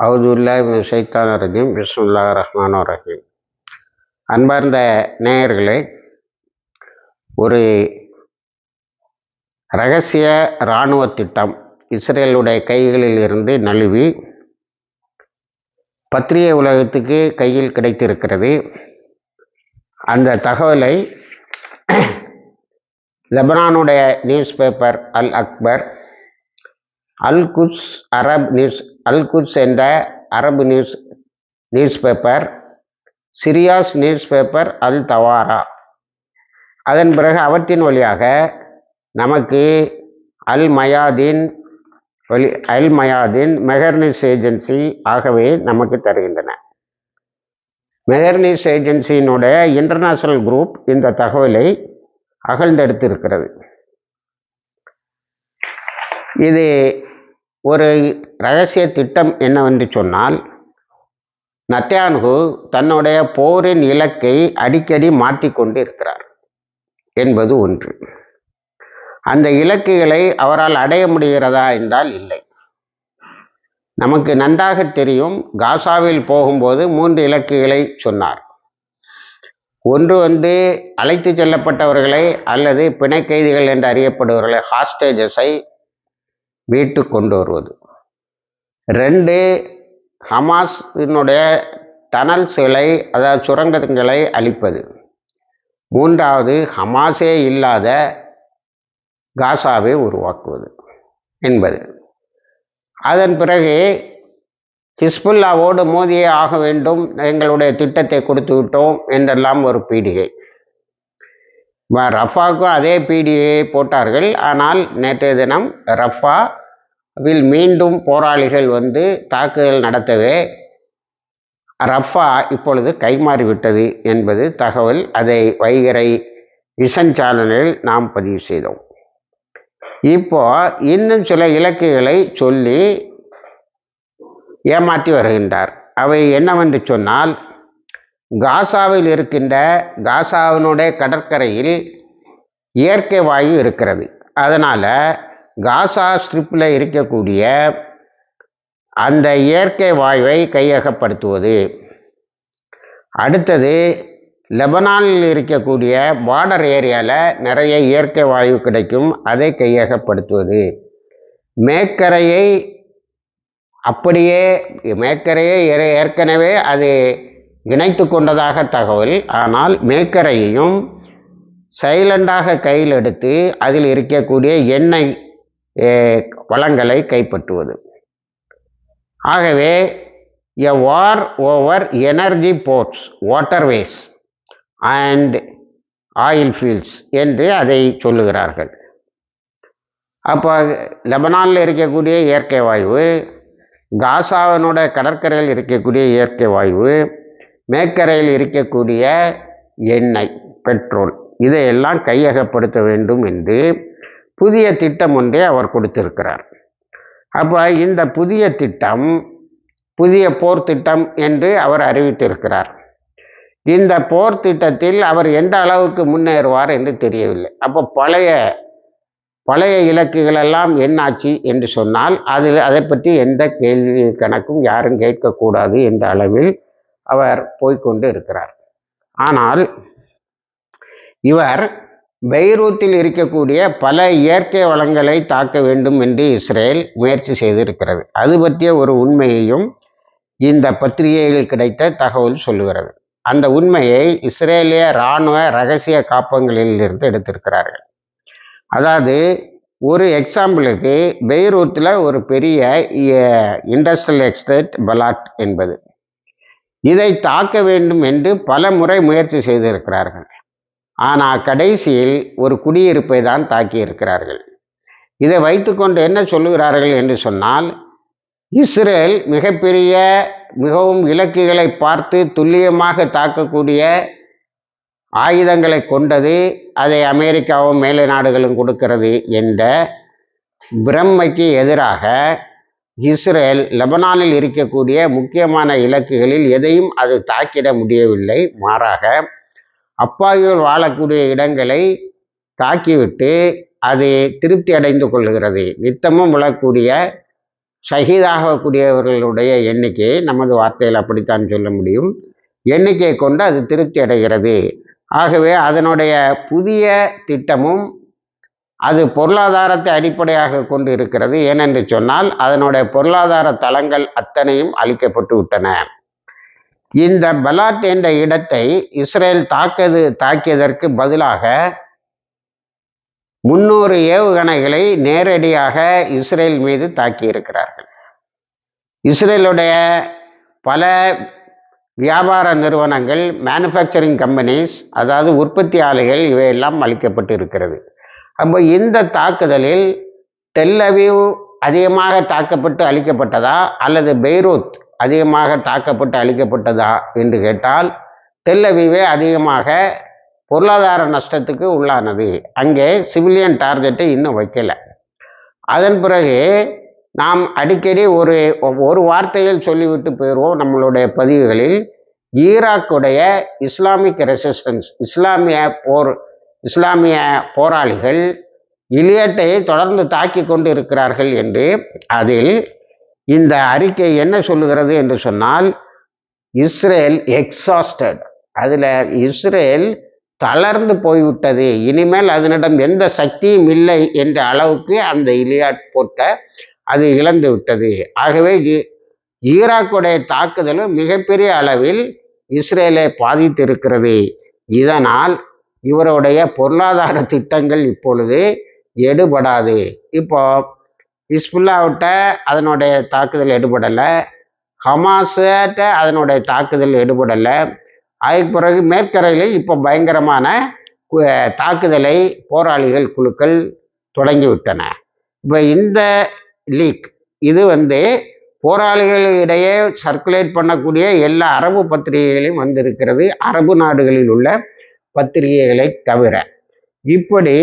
அவுதுல்லா சைத்தான் ரஹீம் பிஸ்முல்லா ரஹ்மான் ரஹீம். அன்பார்ந்த நேயர்களே ஒரு ரகசிய இராணுவ திட்டம் இஸ்ரேலுடைய கைகளில் இருந்து நழுவி பத்திரிகை உலகத்துக்கு கையில் கிடைத்திருக்கிறது. அந்த தகவலை லெபனானுடைய news paper Al Akhbar Al Quds Arab News Al Quds என்ற அரபு news news paper Syria's news paper Al Thawra. அதன் பிறகு அவற்றின் வழியாக நமக்கு அல் மயாதீன் வழி அல் மயாதீன் மெஹர்னிஸ் ஏஜென்சி ஆகவே நமக்கு தருகின்றன. மெஹர்னிஸ் ஏஜென்சியினுடைய இன்டர்நேஷ்னல் குரூப் இந்த தகவலை அகழ்ந்தெடுத்திருக்கிறது. இது ஒரு ரகசிய திட்டம் என்னவென்று சொன்னால் நத்தியான்கு தன்னுடைய போரின் இலக்கை அடிக்கடி மாற்றிக்கொண்டு இருக்கிறார் என்பது ஒன்று. அந்த இலக்குகளை அவரால் அடைய முடிகிறதா என்றால் இல்லை. நமக்கு நன்றாக தெரியும் காசாவில் போகும்போது மூன்று இலக்குகளை சொன்னார். ஒன்று வந்து அழைத்து செல்லப்பட்டவர்களை அல்லது பிணை கைதிகள் என்று அறியப்படுபவர்களை ஹாஸ்டேஜஸை வீட்டு கொண்டு வருவது. ரெண்டு ஹமாஸினுடைய டனல்ஸ்களை அதாவது சுரங்கங்களை அழிப்பது. மூன்றாவது ஹமாஸே இல்லாத காசாவை உருவாக்குவது என்பது. அதன் பிறகு ஹிஸ்புல்லாவோடு மோதியே ஆக வேண்டும் எங்களுடைய திட்டத்தை கொடுத்து விட்டோம் என்றெல்லாம் ஒரு பீடிகை. ரஃபாவுக்கும் அதே பீடியை போட்டார்கள் ஆனால் நேற்றைய தினம் ரஃபா வில் மீண்டும் போராளிகள் வந்து தாக்குதல் நடத்தவே ரஃபா இப்பொழுது கைமாறிவிட்டது என்பது தகவல். அதை வைகரை விஷன் சேனலில் நாம் பதிவு செய்தோம். இப்போ இன்னும் சில இலக்குகளை சொல்லி ஏமாற்றி வருகின்றார். அவை என்னவென்று சொன்னால் காசாவில் இருக்கின்ற காசாவினுடைய கடற்கரையில் இயற்கை வாயு இருக்கிறது. அதனால் காசா ஸ்ட்ரிப்பில் இருக்கக்கூடிய அந்த இயற்கை வாயுவை கையகப்படுத்துவது. அடுத்தது லெபனானில் இருக்கக்கூடிய பார்டர் ஏரியாவில் நிறைய இயற்கை வாயு கிடைக்கும் அதை கையகப்படுத்துவது. மேக்கரையை அப்படியே மேக்கரையே ஏற்கனவே அது இணைத்து கொண்டதாக தகவல். ஆனால் மேக்கரையையும் சைலண்டாக கையில் எடுத்து அதில் இருக்கக்கூடிய எண்ணெய் வளங்களை கைப்பற்றுவது. ஆகவே a war over energy ports waterways and oil fields என்று அதை சொல்லுகிறார்கள். அப்போ லெபனானில் இருக்கக்கூடிய இயற்கை வாயு காசாவினுடைய கடற்கரையில் இருக்கக்கூடிய இயற்கை வாயு மேற்கரையில் இருக்கக்கூடிய எண்ணெய் பெட்ரோல் இதையெல்லாம் கையகப்படுத்த வேண்டும் என்று புதிய திட்டம் ஒன்றே அவர் கொடுத்திருக்கிறார். அப்போ இந்த புதிய திட்டம் புதிய போர் திட்டம் என்று அவர் அறிவித்திருக்கிறார். இந்த போர் திட்டத்தில் அவர் எந்த அளவுக்கு முன்னேறுவார் என்று தெரியவில்லை. அப்போ பழைய பழைய இலக்குகளெல்லாம் என்னாச்சு என்று சொன்னால் அதில் அதை பற்றி எந்த கேள்வி கணக்கும் யாரும் கேட்கக்கூடாது என்ற அளவில் அவர் போய்கொண்டு இருக்கிறார். ஆனால் இவர் பெய்ரூத்தில் இருக்கக்கூடிய பல இயற்கை வளங்களை தாக்க வேண்டும் என்று இஸ்ரேல் முயற்சி செய்திருக்கிறது. அது பற்றிய ஒரு உண்மையையும் இந்த பத்திரிகையில் கிடைத்த தகவல் சொல்லுகிறது. அந்த உண்மையை இஸ்ரேலிய இராணுவ ரகசிய காப்பங்களில் இருந்து எடுத்திருக்கிறார்கள். அதாவது ஒரு எக்ஸாம்பிளுக்கு பெய்ரூத்தில் ஒரு பெரிய இண்டஸ்ட்ரியல் எக்ஸ்டேட் பலாட் என்பது. இதை தாக்க வேண்டும் என்று பல முறை முயற்சி செய்திருக்கிறார்கள். ஆனால் கடைசியில் ஒரு குடியிருப்பை தான் தாக்கியிருக்கிறார்கள். இதை வைத்துக்கொண்டு என்ன சொல்லுகிறார்கள் என்று சொன்னால் இஸ்ரேல் மிகப்பெரிய மிகவும் இலக்குகளை பார்த்து துல்லியமாக தாக்கக்கூடிய ஆயுதங்களை கொண்டது அதை அமெரிக்காவும் மேலை நாடுகளும் கொடுக்கிறது என்ற பிரம்மைக்கு எதிராக இஸ்ரேல் லெபனானில் இருக்கக்கூடிய முக்கியமான இலக்குகளில் எதையும் அது தாக்கிட முடியவில்லை. மாறாக அப்பாவிகள் வாழக்கூடிய இடங்களை தாக்கிவிட்டு அது திருப்தி அடைந்து கொள்கிறது. நித்தமும் விழக்கூடிய ஷஹீதாகக்கூடியவர்களுடைய எண்ணிக்கை நமது வார்த்தையில் அப்படித்தான் சொல்ல முடியும். எண்ணிக்கை கொண்டு அது திருப்தி அடைகிறது. ஆகவே அதனுடைய புதிய திட்டமும் அது பொருளாதாரத்தை அடிப்படையாக கொண்டு இருக்கிறது. ஏனென்று சொன்னால் அதனுடைய பொருளாதார தளங்கள் அத்தனையும் அழிக்கப்பட்டு விட்டன. இந்த பலாட் என்ற இடத்தை இஸ்ரேல் தாக்கது தாக்கியதற்கு பதிலாக முன்னூறு ஏவுகணைகளை நேரடியாக இஸ்ரேல் மீது தாக்கியிருக்கிறார்கள். இஸ்ரேலுடைய பல வியாபார நிறுவனங்கள் மேனுஃபேக்சரிங் கம்பெனிஸ் அதாவது உற்பத்தி ஆலைகள் இவையெல்லாம் அளிக்கப்பட்டு இருக்கிறது அப்போ இந்த தாக்குதலில் டெல்லவியூ அதிகமாக தாக்கப்பட்டு அழிக்கப்பட்டதா அல்லது பெய்ரூத் அதிகமாக தாக்கப்பட்டு அழிக்கப்பட்டதா என்று கேட்டால் டெல்லவிவே அதிகமாக பொருளாதார நஷ்டத்துக்கு உள்ளானது. அங்கே சிவிலியன் டார்கெட்டை இன்னும் வைக்கலை. அதன் பிறகு நாம் அடிக்கடி ஒரு ஒரு வார்த்தையில் சொல்லிவிட்டு போயிடுவோம் நம்மளுடைய பதிவுகளில். ஈராக்குடைய இஸ்லாமிக் ரெசிஸ்டன்ஸ் இஸ்லாமிய போர் இஸ்லாமிய போராளிகள் இலியட்டை தொடர்ந்து தாக்கி கொண்டு இருக்கிறார்கள் என்று அதில் இந்த அறிக்கை என்ன சொல்லுகிறது என்று சொன்னால் இஸ்ரேல் எக்ஸாஸ்டட் அதில் இஸ்ரேல் தளர்ந்து போய்விட்டது. இனிமேல் அதனிடம் எந்த சக்தியும் இல்லை என்ற அளவுக்கு அந்த இலியாட் போட்ட அது இழந்து விட்டது. ஆகவே ஈராக்குடைய தாக்குதலும் மிகப்பெரிய அளவில் இஸ்ரேலை பாதித்திருக்கிறது. இதனால் இவருடைய பொருளாதார திட்டங்கள் இப்பொழுது எடுபடாது. இப்போ ஹிஸ்புல்லாவிட்ட அதனுடைய தாக்குதல் எடுபடலை. ஹமாஸிட்ட அதனுடைய தாக்குதல் எடுபடலை. அதுக்கு பிறகு மேற்கரையில் இப்போ பயங்கரமான தாக்குதலை போராளிகள் குழுக்கள் தொடங்கிவிட்டன இப்போ இந்த லீக் இது வந்து போராளிகளிடையே சர்க்குலேட் பண்ணக்கூடிய எல்லா அரபு பத்திரிகைகளையும் வந்திருக்கிறது. அரபு நாடுகளில் உள்ள பத்திரிகைகளை தவிர. இப்படி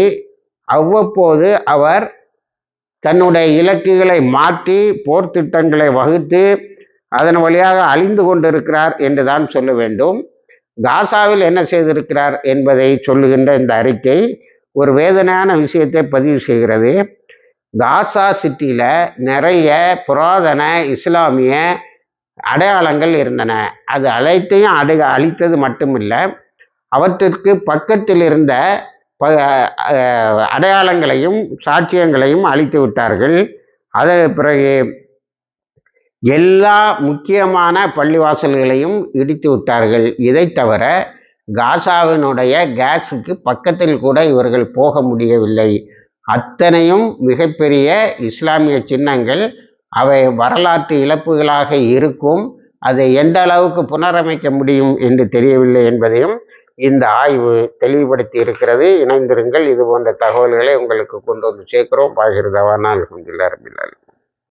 அவ்வப்போது அவர் தன்னுடைய இலக்குகளை மாற்றி போர் திட்டங்களை வகுத்து அதன் வழியாக அழிந்து கொண்டிருக்கிறார் என்று தான் சொல்ல வேண்டும். காசாவில் என்ன செய்திருக்கிறார் என்பதை சொல்லுகின்ற இந்த அறிக்கை ஒரு வேதனையான விஷயத்தை பதிவு செய்கிறது. காசா சிட்டியில் நிறைய புராதன இஸ்லாமிய அடையாளங்கள் இருந்தன. அது அனைத்தையும் அடை அழித்தது மட்டுமில்லை. அவற்றிற்கு பக்கத்தில் இருந்த அடையாளங்களையும் சாட்சியங்களையும் அழித்து விட்டார்கள். அதன் பிறகு எல்லா முக்கியமான பள்ளிவாசல்களையும் இடித்து விட்டார்கள். இதை தவிர காசாவினுடைய கேஸுக்கு பக்கத்தில் கூட இவர்கள் போக முடியவில்லை. அத்தனையும் மிகப்பெரிய இஸ்லாமிய சின்னங்கள். அவை வரலாற்று இழப்புகளாக இருக்கும். அதை எந்த அளவுக்கு புனரமைக்க முடியும் என்று தெரியவில்லை என்பதையும் இந்த ஆய்வு தெளிவுபடுத்தி இருக்கிறது. இணைந்திருங்கள். இது போன்ற தகவல்களை உங்களுக்கு கொண்டு வந்து சேர்க்கிறோம். பாகிருதவானா அலமதுல்லா ரபில்லாலும்